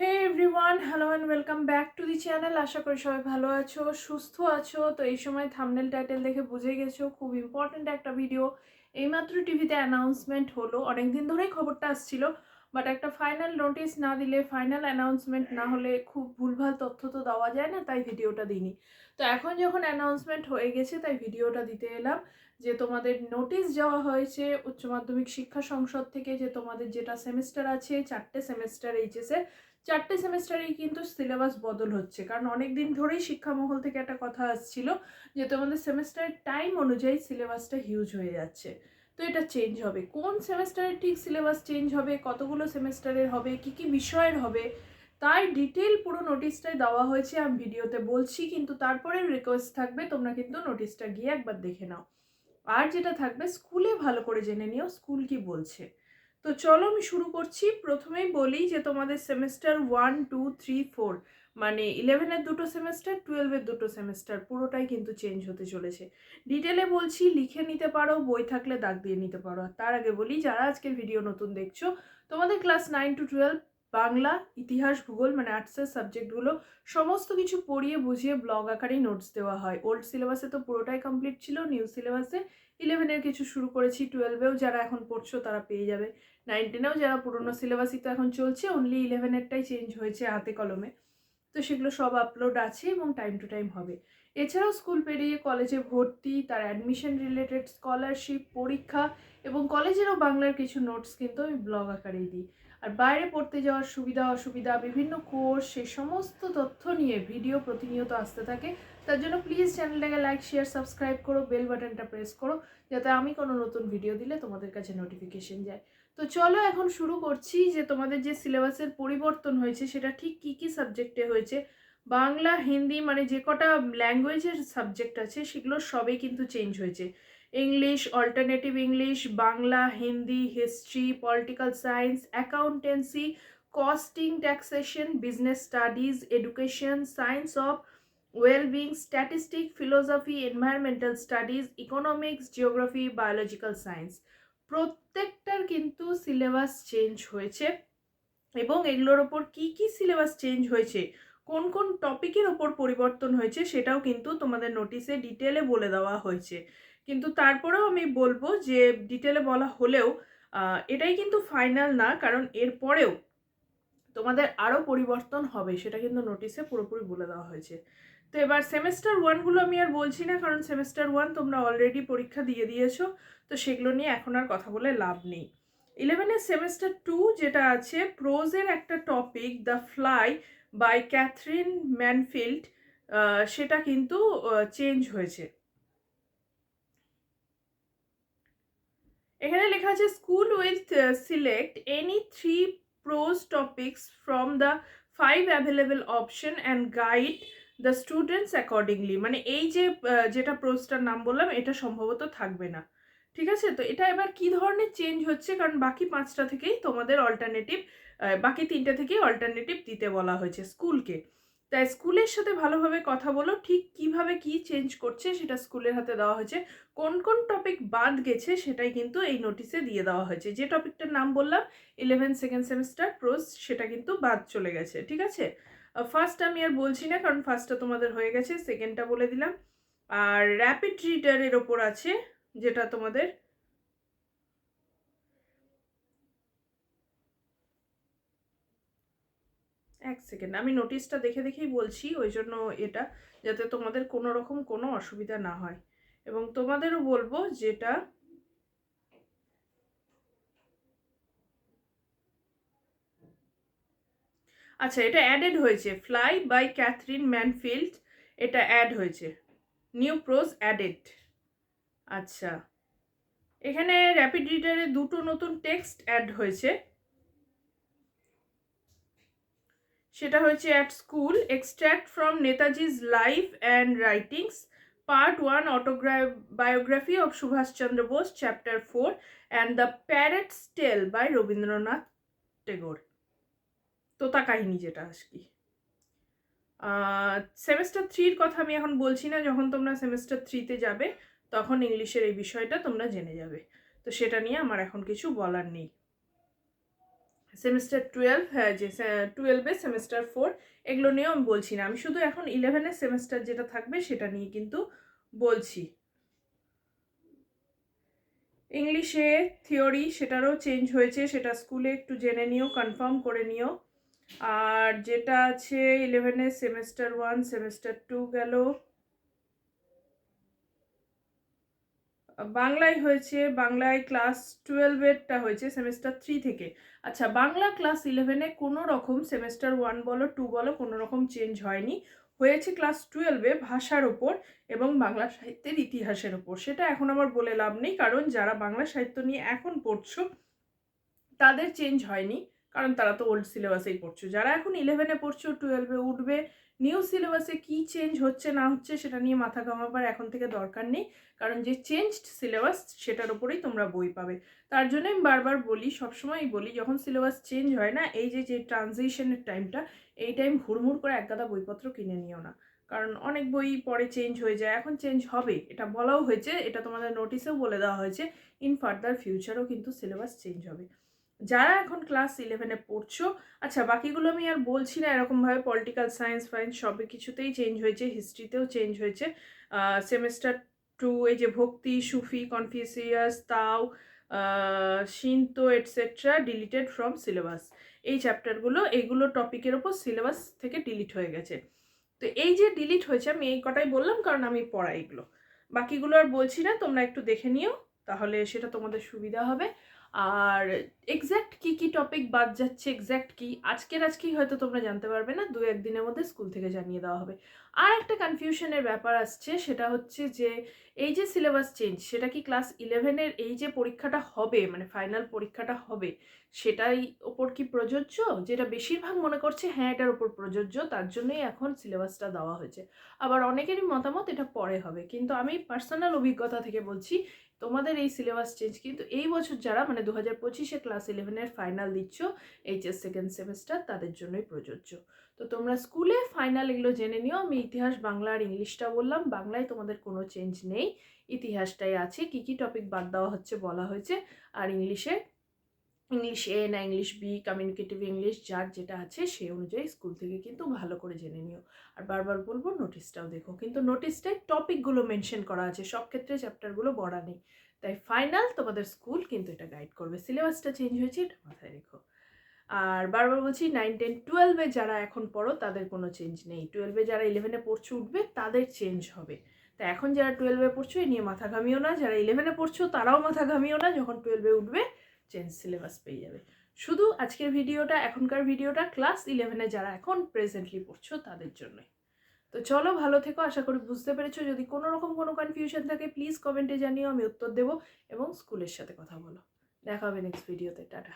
Hey everyone hello and welcome back to the channel আশা করি সবাই ভালো আছো, সুস্থ আছো। তো এই সময় থামনেল টাইটেল দেখে বুঝে গেছো, খুব ইম্পর্ট্যান্ট একটা ভিডিও এইমাত্র টিভিতে অ্যানাউন্সমেন্ট হলো। অনেক দিন ধরেই খবরটা আসছিল বাট একটা ফাইনাল নোটিস না দিলে ফাইনাল অ্যানাউন্সমেন্ট না হলে খুব ভুলভাল তথ্য তো দেওয়া যায় না, তাই ভিডিওটা দিইনি। তো এখন যখন অ্যানাউন্সমেন্ট হয়ে গেছে, তাই ভিডিওটা দিতে এলাম যে তোমাদের নোটিশ যাওয়া হয়েছে উচ্চ মাধ্যমিক শিক্ষা সংসদ থেকে যে তোমাদের যেটা সেমিস্টার আছে, চারটে সেমিস্টার এইচএসের চারটে সেমিস্টারেই কিন্তু সিলেবাস বদল হচ্ছে। কারণ অনেক দিন ধরেই শিক্ষামহল থেকে একটা কথা আসছিল যে তোমাদের সেমিস্টারের টাইম অনুযায়ী সিলেবাসটা হিউজ হয়ে যাচ্ছে। তো এটা চেঞ্জ হবে। কোন সেমিস্টারের ঠিক সিলেবাস চেঞ্জ হবে? কতগুলো সেমিস্টারের হবে? কি কি বিষয়ের হবে? তাই ডিটেল পুরো নোটিশটাই দেওয়া হয়েছে। আমি ভিডিওতে বলছি, কিন্তু তারপরে রিকোয়েস্ট থাকবে, তোমরা কিন্তু নোটিশটা গিয়ে একবার দেখে নাও। আর যেটা থাকবে, স্কুলে ভালো করে জেনে নিও, স্কুল কি বলছে। তো চলো আমি শুরু করছি। প্রথমেই বলি যে তোমাদের semester one two three four মানে ইলেভেনের দুটো সেমিস্টার টুয়েলভের দুটো সেমিস্টার পুরোটাই কিন্তু চেঞ্জ হতে চলেছে। ডিটেলে বলছি, লিখে নিতে পারো, বই থাকলে দাগ দিয়ে নিতে পারো। আর তার আগে বলি, যারা আজকের ভিডিও নতুন দেখছ, তোমাদের class nine to twelve Bangla, ইতিহাস, ভূগোল মানে আর্টসের সাবজেক্টগুলো সমস্ত কিছু পড়িয়ে বুঝিয়ে ব্লগ আকারেই নোটস দেওয়া হয়। ওল্ড সিলেবাসে তো পুরোটাই কমপ্লিট ছিল নিউ সিলেবাসে ইলেভেনের কিছু শুরু করেছি টুয়েলভেও যারা এখন পড়ছো তারা পেয়ে যাবে। নাইন টেনেও যারা পুরনো সিলেবাসই তো এখন চলছে অনলি ইলেভেনেরটাই চেঞ্জ হয়েছে হাতে কলমে। তো সেগুলো সব আপলোড আছে এবং টাইম টু টাইম হবে। এছাড়াও স্কুল পেরিয়ে কলেজে ভর্তি, তার অ্যাডমিশন রিলেটেড স্কলারশিপ পরীক্ষা এবং কলেজেরও বাংলার কিছু নোটস কিন্তু আমি ব্লগ আকারেই দিই। আর বাইরে পড়তে যাওয়ার সুবিধা, অসুবিধা, বিভিন্ন কোর্স সে সমস্ত তথ্য নিয়ে ভিডিও প্রতিনিয়ত আসতে থাকে। তার জন্য প্লিজ চ্যানেলটাকে লাইক শেয়ার সাবস্ক্রাইব করো বেল বাটনটা প্রেস করো, যাতে আমি কোনো নতুন ভিডিও দিলে তোমাদের কাছে নোটিফিকেশন যায়। তো চলো এখন শুরু করছি যে তোমাদের যে সিলেবাসের পরিবর্তন হয়েছে, সেটা ঠিক কী কী সাবজেক্টে হয়েছে? বাংলা, হিন্দি মানে যে কটা ল্যাঙ্গুয়েজের সাবজেক্ট আছে, সেগুলো সবই কিন্তু চেঞ্জ হয়েছে। English alternative English Bangla, Hindi history political science accountancy costing taxation business studies education science of wellbeing statistic philosophy environmental studies economics geography biological science প্রত্যেকটার কিন্তু সিলেবাস চেঞ্জ হয়েছে এবং এগুলোর ওপর কি কি সিলেবাস চেঞ্জ হয়েছে, কোন কোন টপিকের ওপর পরিবর্তন হয়েছে সেটাও কিন্তু তোমাদের নোটিশে ডিটেলে বলে দেওয়া হয়েছে। কিন্তু তারপরেও আমি বলব যে ডিটেলে বলা হলেও এটাই কিন্তু ফাইনাল না, কারণ এরপরেও তোমাদের আরও পরিবর্তন হবে, সেটা কিন্তু নোটিশে পুরোপুরি বলে দেওয়া হয়েছে। তো এবার সেমেস্টার ওয়ানগুলো আমি আর বলছি না, কারণ সেমেস্টার ওয়ান তোমরা অলরেডি পরীক্ষা দিয়ে দিয়েছ, তো সেগুলো নিয়ে এখন আর কথা বলে লাভ নেই। ইলেভেনের সেমেস্টার টু যেটা আছে প্রোজের একটা topic the fly by Katherine Mansfield সেটা কিন্তু চেঞ্জ হয়েছে। এখানে লেখা আছে school with select any three prose topics from the five available option and guide the students accordingly মানে এই যে যেটা প্রোজটার নাম বললাম, এটা সম্ভবত থাকবে না। ঠিক আছে? তো এটা এবার কি ধরনের চেঞ্জ হচ্ছে? কারণ বাকি পাঁচটা থেকেই তোমাদের অল্টারনেটিভ বাকি তিনটা থেকেই অল্টারনেটিভ দিতে বলা হয়েছে স্কুলকে। তাই স্কুলের সাথে ভালোভাবে কথা বলো, ঠিক কীভাবে কি চেঞ্জ করছে সেটা স্কুলের হাতে দেওয়া হয়েছে। কোন কোন টপিক বাদ গেছে সেটাই কিন্তু এই নোটিশে দিয়ে দেওয়া হয়েছে। যে টপিকটার নাম বললাম ইলেভেন সেকেন্ড সেমিস্টার প্রোজ সেটা কিন্তু বাদ চলে গেছে। ঠিক আছে? ফার্স্ট আমি আর বলছি না, কারণ ফার্স্টটা তোমাদের হয়ে গেছে সেকেন্ডটা বলে দিলাম। আর র্যাপিড রিডারের ওপর আছে, যেটা তোমাদের এক সেকেন্ড আমি নোটিশটা দেখে দেখেই বলছি, ওই জন্য এটা, যাতে তোমাদের কোনো রকম কোনো অসুবিধা না হয়। এবং তোমাদেরও বলব, যেটা আচ্ছা এটা অ্যাডেড হয়েছে। ফ্লাই বাই ক্যাথরিন ম্যানফিল্ড এটা অ্যাড হয়েছে। নিউ প্রোজ অ্যাডেড আচ্ছা এখানে র্যাপিড রিডারে দুটো নতুন টেক্সট অ্যাড হয়েছে। সেটা হয়েছে at school extract from Netaji's life and writings part one autograph biography of Subhashchandra Bose chapter four and the parrot's tale by Rabindranath Tagore Tota Kahini যেটা আর কি। Semester থ্রির কথা আমি এখন বলছি না, যখন তোমরা সেমেস্টার থ্রিতে যাবে, তখন ইংলিশের এই বিষয়টা তোমরা জেনে যাবে। তো সেটা নিয়ে আমার এখন কিছু বলার নেই। সেমিস্টার টুয়েলভ হ্যাঁ যে টুয়েলভে সেমিস্টার ফোর এগুলো নিয়েও আমি বলছি না। আমি শুধু এখন ইলেভেনের সেমিস্টার যেটা থাকবে, সেটা নিয়ে কিন্তু বলছি। ইংলিশে থিওরি সেটারও চেঞ্জ হয়েছে, সেটা স্কুলে একটু জেনে নিও কনফার্ম করে নিও। আর যেটা আছে ইলেভেনের সেমিস্টার ওয়ান সেমিস্টার টু গেল। বাংলায় হয়েছে, বাংলায় ক্লাস টুয়েলভেরটা হয়েছে সেমিস্টার থ্রি থেকে। আচ্ছা বাংলা ক্লাস ইলেভেনে কোনো রকম সেমিস্টার ওয়ান বলো টু বলো, কোনো রকম চেঞ্জ হয়নি। হয়েছে ক্লাস টুয়েলভে ভাষার ওপর এবং বাংলা সাহিত্যের ইতিহাসের ওপর। সেটা এখন আমার বলে লাভ নেই, কারণ যারা বাংলা সাহিত্য নিয়ে এখন পড়ছো, তাদের চেঞ্জ হয়নি। কারণ তারা তো ওল্ড সিলেবাসেই পড়ছো। যারা এখন ইলেভেনে পড়ছো টুয়েলভে উঠবে নিউ সিলেবাসে কি চেঞ্জ হচ্ছে, না হচ্ছে, সেটা নিয়ে মাথা ঘামাবার এখন থেকে দরকার নেই। কারণ যে চেঞ্জড সিলেবাস সেটার উপরেই তোমরা বই পাবে। তার জন্য আমি বারবার বলি, সবসময়ই বলি, যখন সিলেবাস চেঞ্জ হয় না, এই যে যে ট্রানজিশনের টাইমটা এই টাইম হুড়মুড় করে একগাদা বইপত্র কিনে নিও না। কারণ অনেক বই পরে চেঞ্জ হয়ে যায়, এখন চেঞ্জ হবে। এটা বলাও হয়েছে, এটা তোমাদের নোটিশেও বলে দেওয়া হয়েছে ইন ফার্দার ফিউচারও কিন্তু সিলেবাস চেঞ্জ হবে। যারা এখন ক্লাস ইলেভেনে পড়ছো আচ্ছা বাকিগুলো আমি আর বলছি না এরকমভাবে পলিটিক্যাল সায়েন্স ফাইন্স সব কিছুতেই চেঞ্জ হয়েছে হিস্ট্রিতেও চেঞ্জ হয়েছে। সেমিস্টার টু এই যে bhakti, Sufi Confucius Tao Shinto etcetera deleted from syllabus এই চ্যাপ্টারগুলো এইগুলো টপিকের ওপর সিলেবাস থেকে ডিলিট হয়ে গেছে। তো এই যে ডিলিট হয়েছে, আমি এই কটাই বললাম, কারণ আমি পড়াই এগুলো। বাকিগুলো আর বলছি না, তোমরা একটু দেখে নিও, তাহলে সেটা তোমাদের সুবিধা হবে। আর এক্স্যাক্ট কি কি টপিক বাদ যাচ্ছে এক্স্যাক্ট কি? আজকের আজকেই হয়তো তোমরা জানতে পারবে না, দু একদিনের মধ্যে স্কুল থেকে জানিয়ে দেওয়া হবে। আর একটা কনফিউশনের ব্যাপার আসছে, সেটা হচ্ছে যে এই যে সিলেবাস চেঞ্জ সেটা কি ক্লাস ইলেভেনের এই যে পরীক্ষাটা হবে মানে ফাইনাল পরীক্ষাটা হবে, সেটাই ওপর কি প্রযোজ্য? যেটা বেশিরভাগ মনে করছে হ্যাঁ এটার ওপর প্রযোজ্য, তার জন্যই এখন সিলেবাসটা দেওয়া হয়েছে। আবার অনেকেরই মতামত এটা পরে হবে, কিন্তু আমি পার্সোনাল অভিজ্ঞতা থেকে বলছি তোমাদের এই সিলেবাস চেঞ্জ কিন্তু এই বছর যারা মানে দু হাজার পঁচিশে ক্লাস ইলেভেনের ফাইনাল দিচ্ছ এইচএস সেকেন্ড সেমিস্টার তাদের জন্যই প্রযোজ্য। তো তোমরা স্কুলে ফাইনাল এগুলো জেনে নিও। আমি ইতিহাস, বাংলা আর ইংলিশটা বললাম। বাংলায় তোমাদের কোনো চেঞ্জ নেই। ইতিহাসটাই আছে। কি কি টপিক বাদ দেওয়া হচ্ছে বলা হয়েছে। আর ইংলিশে ইংলিশ এ না ইংলিশ বি কমিউনিকেটিভ ইংলিশ যার যেটা আছে সেই অনুযায়ী স্কুল থেকে কিন্তু ভালো করে জেনে নিও। আর বারবার বলব নোটিশটাও দেখো, কিন্তু নোটিশটায় টপিকগুলো মেনশন করা আছে, সব ক্ষেত্রে চ্যাপ্টারগুলো বড়া নেই। তাই ফাইনাল তোমাদের স্কুল কিন্তু এটা গাইড করবে। সিলেবাসটা চেঞ্জ হয়েছে, এটা মাথায় রেখো। আর বারবার বলছি নাইন টেন টুয়েলভে যারা এখন পড়ো, তাদের কোনো চেঞ্জ নেই। টুয়েলভে যারা ইলেভেনে পড়ছো উঠবে, তাদের চেঞ্জ হবে। তা এখন যারা টুয়েলভে পড়ছো, এ নিয়ে মাথা ঘামিও না। যারা ইলেভেনে পড়ছো, তারাও মাথা ঘামিও না। যখন টুয়েলভে উঠবে চেঞ্জ সিলেবাস পেয়ে যাবে। শুধু আজকের ভিডিওটা, এখনকার ভিডিওটা ক্লাস ইলেভেনে যারা এখন প্রেজেন্টলি পড়ছো তাদের জন্যই। তো চলো, ভালো থেকো, আশা করি বুঝতে পেরেছ। যদি কোনো রকম কোনো কনফিউশন থাকে প্লিজ কমেন্টে জানিও, আমি উত্তর দেবো এবং স্কুলের সাথে কথা বলো। দেখা হবে নেক্সট ভিডিওতে টাটা।